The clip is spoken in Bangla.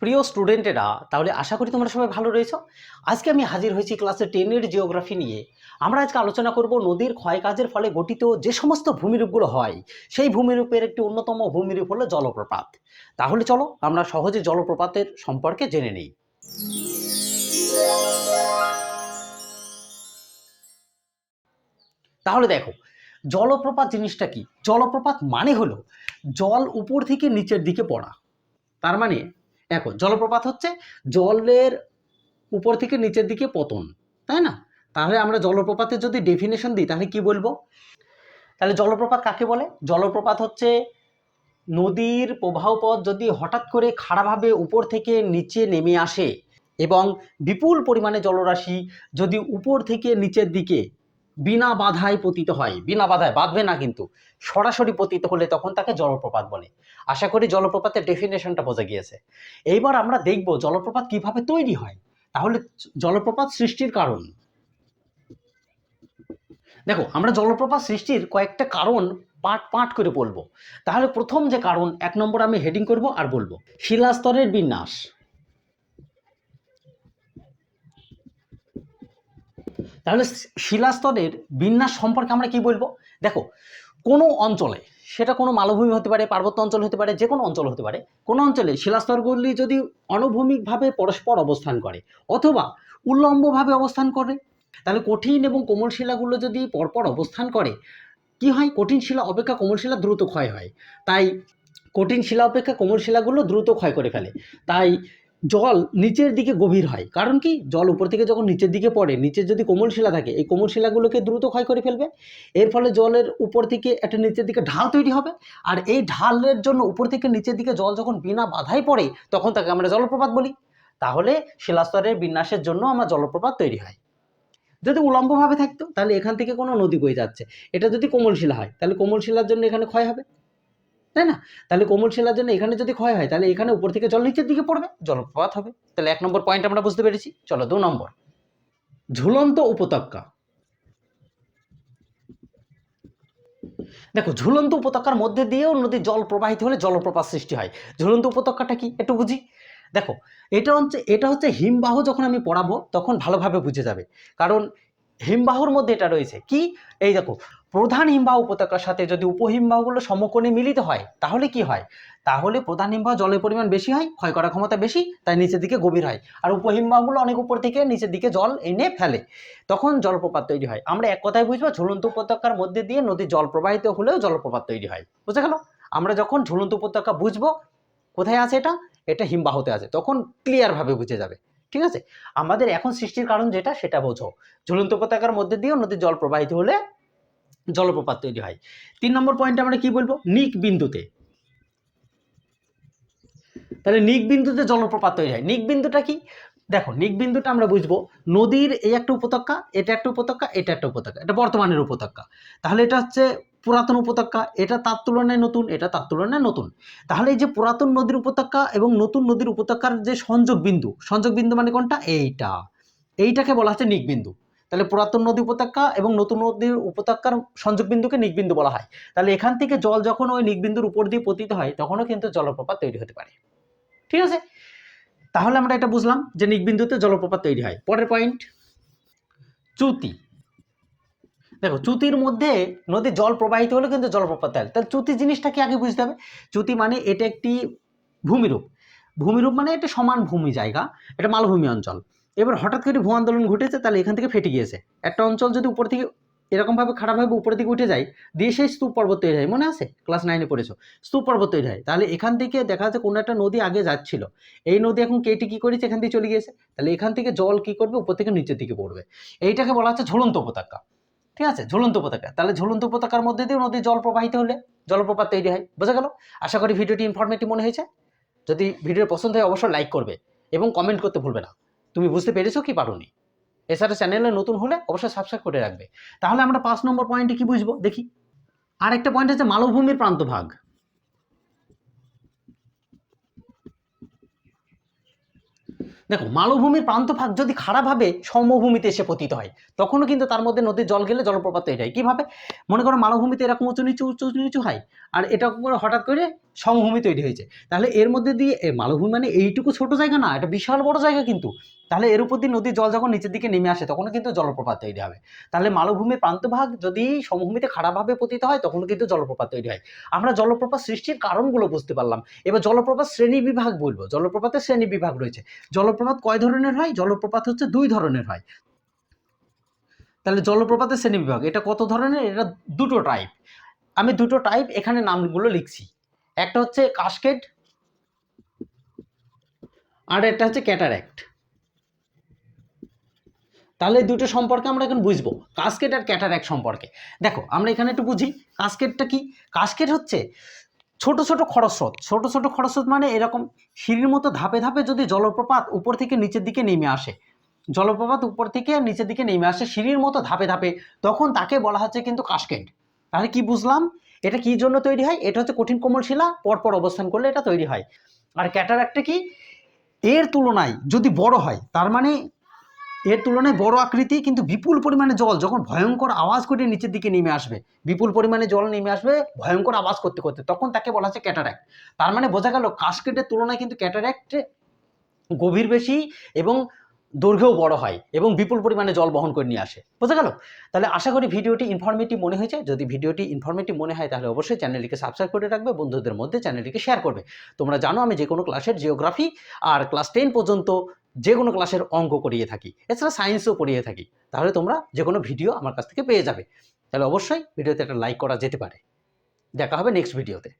প্রিয় স্টুডেন্টেরা, তাহলে আশা করি তোমরা সবাই ভালো রয়েছো। আজকে আমি হাজির হয়েছি ক্লাসে টেনের জিওগ্রাফি নিয়ে। আমরা আজকে আলোচনা করব নদীর ক্ষয়কাজের ফলে গঠিত যে সমস্ত ভূমিরূপগুলো হয়, সেই ভূমিরূপের একটি অন্যতম ভূমিরূপ হলো জলপ্রপাত। তাহলে চলো, আমরা সহজে জলপ্রপাতের সম্পর্কে জেনে নিই। তাহলে দেখো, জলপ্রপাত জিনিসটা কি? জলপ্রপাত মানে হলো জল উপর থেকে নিচের দিকে পড়া। তার মানে দেখো, জলপ্রপাত হচ্ছে জলের উপর থেকে নিচের দিকে পতন, তাই না? তাহলে আমরা জলপ্রপাতের যদি ডেফিনেশন দিই, তাহলে কি বলব? তাহলে জলপ্রপাত কাকে বলে? জলপ্রপাত হচ্ছে নদীর প্রবাহপথ যদি হঠাৎ করে খাড়াভাবে উপর থেকে নিচে নেমে আসে এবং বিপুল পরিমাণে জলরাশি যদি উপর থেকে নিচের দিকে বিনা বাধায় পতিত হয়। বিনা বাধায় বাঁধবে না কিন্তু। সরাসরি পতিত হলে তখন তাকে জলপ্রপাত বলে। আশা করি জলপ্রপাতের ডেফিনেশনটা বোঝা গিয়েছে। এইবার আমরা দেখব জলপ্রপাত কীভাবে তৈরি হয়। তাহলে জলপ্রপাত সৃষ্টির কারণ। দেখো, আমরা জলপ্রপাত সৃষ্টির কয়েকটা কারণ পাট পাট করে বলব। তাহলে প্রথম যে কারণ, এক নম্বর আমি হেডিং করব আর বলব। শিলাস্তরের বিন্যাস। তাহলে শিলাস্তরের বিন্যাস সম্পর্কে আমরা কি বলব? দেখো, কোনো অঞ্চলে, সেটা কোনো মালভূমি হতে পারে, পার্বত্য অঞ্চল হতে পারে যে কোনো অঞ্চল হতে পারে, কোনো অঞ্চলে শিলাস্তরগুলি যদি অনুভূমিকভাবে পরস্পর অবস্থান করে অথবা উল্লম্বভাবে অবস্থান করে, তাহলে কঠিন এবং কোমল শিলাগুলো যদি পরপর অবস্থান করে, কি হয়? কঠিন শিলা অপেক্ষা কোমল শিলা দ্রুত ক্ষয় হয়। তাই কঠিন শিলা অপেক্ষা কোমল শিলাগুলো দ্রুত ক্ষয় করে ফেলে। তাই জল নিচের দিকে গভীর হয়। কারণ কি? জল উপর থেকে যখন নিচের দিকে পড়ে নিচে যদি কোমল শিলা থাকে, এই কোমল শিলাগুলোকে দ্রুত ক্ষয় করে ফেলবে। এর ফলে জলের উপর থেকে একটা নিচের দিকে ঢাল তৈরি হবে। আর এই ঢালের জন্য উপর থেকে নিচের দিকে জল যখন বিনা বাধায় পড়ে, তখন তাকে আমরা জলপ্রপাত বলি। তাহলে শিলাস্তরের বিন্যাসের জন্য আমার জলপ্রপাত তৈরি হয়। যদি উলম্বভাবে থাকতো, তাহলে এখান থেকে কোনো নদী বয়ে যাচ্ছে। এটা যদি কোমল শিলা হয়, তাহলে কোমল শিলার জন্য এখানে ক্ষয় হবে। তাই না? তাহলে কোমল শিলার জন্য এখানে যদি ক্ষয় হয়, তাহলে এখানে উপর থেকে জল নিচের দিকে পড়বে, জলপ্রপাত হবে। তাহলে এক নম্বর পয়েন্ট আমরা বুঝতে পেরেছি। চলো দু নম্বর। ঝুলন্ত উপত্যকা। দেখো, ঝুলন্ত উপত্যকার মধ্যে দিয়েও নদীর জল প্রবাহিত হলে জলপ্রপাত সৃষ্টি হয়। ঝুলন্ত উপত্যকাটা কি? একটু বুঝি? দেখো, এটা হচ্ছে এটা হচ্ছে হিমবাহ যখন আমি পড়াবো, তখন ভালোভাবে বুঝে যাবে। কারণ হিমবাহর মধ্যে এটা রয়েছে। কি? এই দেখো, প্রধান হিমবাহ উপত্যকার সাথে যদি উপহিমবাহগুলো সমকোণে মিলিত হয়, তাহলে কি হয়? তাহলে প্রধান হিমবাহ জলের পরিমাণ বেশি হয়, ক্ষয় করার ক্ষমতা বেশি, তাই নিচের দিকে গভীর হয়। আর উপহিমবাহগুলো অনেক উপর থেকে নিচের দিকে জল এনে ফেলে। তখন জলপ্রপাত তৈরি হয়। আমরা এক কথায় বুঝব, ঝুলন্ত উপত্যকার মধ্যে দিয়ে নদীর জল প্রবাহিত হলেও জলপ্রপাত তৈরি হয়। বুঝে গেল? আমরা যখন ঝুলন্ত উপত্যকা বুঝব, কোথায় আছে এটা? এটা হিমবাহতে আছে। তখন ক্লিয়ারভাবে বুঝে যাবে। ঠিক আছে? আমাদের এখন সৃষ্টির কারণ যেটা, সেটা বোঝো। ঝুলন্ত উপত্যকার মধ্যে দিয়েও নদীর জল প্রবাহিত হলে জলপ্রপাত তৈরি হয়। তিন নম্বর পয়েন্টে আমরা কি বলব? নিক বিন্দুতে। তাহলে নিক বিন্দুতে জলপ্রপাত তৈরি হয়। নিক বিন্দুটা কি? দেখো, নিক বিন্দুটা আমরা বুঝব, নদীর এই একটা উপত্যকা, এটা একটা উপত্যকা, এটা একটা উপত্যকা, এটা বর্তমানের উপত্যকা। তাহলে এটা হচ্ছে পুরাতন উপত্যকা, এটা তার তুলনায় নতুন, এটা তার তুলনায় নতুন। তাহলে এই যে পুরাতন নদীর উপত্যকা এবং নতুন নদীর উপত্যকার যে সংযোগ বিন্দু সংযোগ বিন্দু মানে কোনটা? এইটা। এইটাকে বলা হচ্ছে নিকবিন্দু। তাহলে পুরাতন নদী উপত্যকা এবং নতুন নদীর উপত্যকার সংযোগ বিন্দুকে নিকবিন্দু বলা হয়। তাহলে এখান থেকে জল যখন ওই নিকবিন্দুর উপর দিয়ে পতিত হয়, তখনও কিন্তু জলপ্রপাত তৈরি হতে পারে। ঠিক আছে? তাহলে আমরা এটা বুঝলাম যে নিকবিন্দুতে জলপ্রপাত তৈরি হয়। পরের পয়েন্ট চ্যুতি দেখো চ্যুতির মধ্যে নদীর জল প্রবাহিত হলে কিন্তু জলপ্রপাত হয় তাহলে চ্যুতি জিনিসটা কি আগে বুঝতে হবে? চ্যুতি মানে এটা একটি ভূমিরূপ। ভূমিরূপ মানে এটা সমান ভূমি জায়গা এটা মালভূমি অঞ্চল। এবার হঠাৎ করে ভূ আন্দোলন ঘটেছে, তাহলে এখান থেকে ফেটে গিয়েছে। একটা অঞ্চল যদি উপর থেকে এরকমভাবে খারাপভাবে উপরের দিকে উঠে যায়, দিয়ে সেই স্তূপ পর্বত তৈরি হয়। মনে আছে? ক্লাস নাইনে পড়েছো। স্তূপ পর্বত তৈরি হয়। তাহলে এখান থেকে দেখা যাচ্ছে কোনো একটা নদী আগে যাচ্ছিল। এই নদী এখন কেটে কী করেছে? এখান থেকে চলে গিয়েছে। তাহলে এখান থেকে জল কী করবে? উপর থেকে নিচের দিকে পড়বে। এইটাকে বলা হচ্ছে ঝুলন্ত উপত্যকা। ঠিক আছে? ঝুলন্ত উপত্যকা। তাহলে ঝুলন্ত উপত্যকার মধ্যে দিয়ে নদীর জল প্রবাহিত হলে জলপ্রপাত তৈরি হয়। বোঝা গেল? আশা করি ভিডিওটি ইনফরমেটিভ মনে হয়েছে। যদি ভিডিও পছন্দ হয় অবশ্যই লাইক করবে এবং কমেন্ট করতে ভুলবে না। তুমি বুঝতে পেরেছ কি পারো নি এছাড়া চ্যানেলে নতুন হলে অবশ্যই সাবস্ক্রাইব করে রাখবে। তাহলে আমরা পাঁচ নম্বর পয়েন্টে কি বুঝব? দেখি। আর একটা পয়েন্ট হচ্ছে মালভূমির প্রান্তভাগ। দেখো, মালভূমির প্রান্ত প্রান্তভাগ যদি খারাপভাবে সমভূমিতে এসে পতিত হয়, তখনও কিন্তু তার মধ্যে নদীর জল গেলে জলপ্রপাত তৈরি হয়। কীভাবে? মনে করো মালভূমিতে এরকম উঁচু নিচু উঁচু নিচু হয়, আর এটা হঠাৎ করে সমভূমি তৈরি হয়েছে। তাহলে এর মধ্যে দিয়ে মালভূমি মানে এইটুকু ছোট জায়গা না, এটা বিশাল বড় জায়গা কিন্তু। তাহলে এর উপর দিয়ে নদীর জল যখন নিচের দিকে নেমে আসে, তখনও কিন্তু জলপ্রপাত তৈরি হবে। তাহলে মালভূমির প্রান্তভাগ যদি সমভূমিতে খারাপভাবে পতিত হয় তখন কিন্তু জলপ্রপাত তৈরি হয়। আমরা জলপ্রপাত সৃষ্টির কারণগুলো বুঝতে পারলাম। এবার জলপ্রপাত শ্রেণি বিভাগ বলব। জলপ্রপাতের শ্রেণি বিভাগ রয়েছে। জলপ্রপাত কয় ধরনের হয়? জলপ্রপাত হচ্ছে দুই ধরনের হয়। তাহলে জলপ্রপাতের শ্রেণি বিভাগ, এটা কত ধরনের? এটা দুটো টাইপ আমি দুটো টাইপ এখানে নামগুলো লিখছি। একটা হচ্ছে কাস্কেড আর একটা হচ্ছে ক্যাটারাক্ট তাহলে দুটো সম্পর্কে আমরা এখন বুঝব কাস্কেট আর ক্যাটারাক্ট সম্পর্কে। দেখো, আমরা এখানে একটু বুঝি কাস্কেটটা কি? কাস্কেট হচ্ছে ছোট ছোট খরস্রোত। ছোট ছোট খরস্রোত মানে এরকম সিঁড়ির মতো ধাপে ধাপে যদি জলপ্রপাত উপর থেকে নিচের দিকে নেমে আসে, জলপ্রপাত উপর থেকে নিচের দিকে নেমে আসে সিঁড়ির মতো ধাপে ধাপে, তখন তাকে বলা হচ্ছে কিন্তু কাস্কেড তাহলে কি বুঝলাম? এটা কি জন্য তৈরি হয়? এটা হচ্ছে কঠিন কোমল শিলা, পরপর অবস্থান করলে এটা তৈরি হয়। আর ক্যাটারাক্টটা কি? এর তুলনায় যদি বড় হয়, তার মানে এর তুলনায় বড় আকৃতি কিন্তু বিপুল পরিমাণে জল, যখন ভয়ঙ্কর আওয়াজ করে নিচের দিকে নেমে আসবে, বিপুল পরিমাণে জল নেমে আসবে, ভয়ঙ্কর আওয়াজ করতে করতে, তখন তাকে বলা হচ্ছে ক্যাটারাক্ট। তার মানে বোঝা গেল কাস্কেটের তুলনায় কিন্তু ক্যাটারাক্ট গভীর বেশি এবং দৈর্ঘ্যও বড় হয় এবং বিপুল পরিমাণে জল বহন করে নিয়ে আসে। বোঝা গেল? তাহলে আশা করি ভিডিওটি ইনফরমেটিভ মনে হয়েছে। যদি ভিডিওটি ইনফরমেটিভ মনে হয়, তাহলে অবশ্যই চ্যানেলটিকে সাবস্ক্রাইব করে রাখবে, বন্ধুদের মধ্যে চ্যানেলটিকে শেয়ার করবে। তোমরা জানো আমি যে কোনো ক্লাসের জিওগ্রাফি আর ক্লাস টেন পর্যন্ত যে কোনো ক্লাসের অঙ্ক করিয়ে থাকি। এছাড়া সায়েন্সও পড়িয়ে থাকি। তাহলে তোমরা যে কোনো ভিডিও আমার কাছ থেকে পেয়ে যাবে। তাহলে অবশ্যই ভিডিওতে একটা লাইক করা যেতে পারে। দেখা হবে নেক্সট ভিডিওতে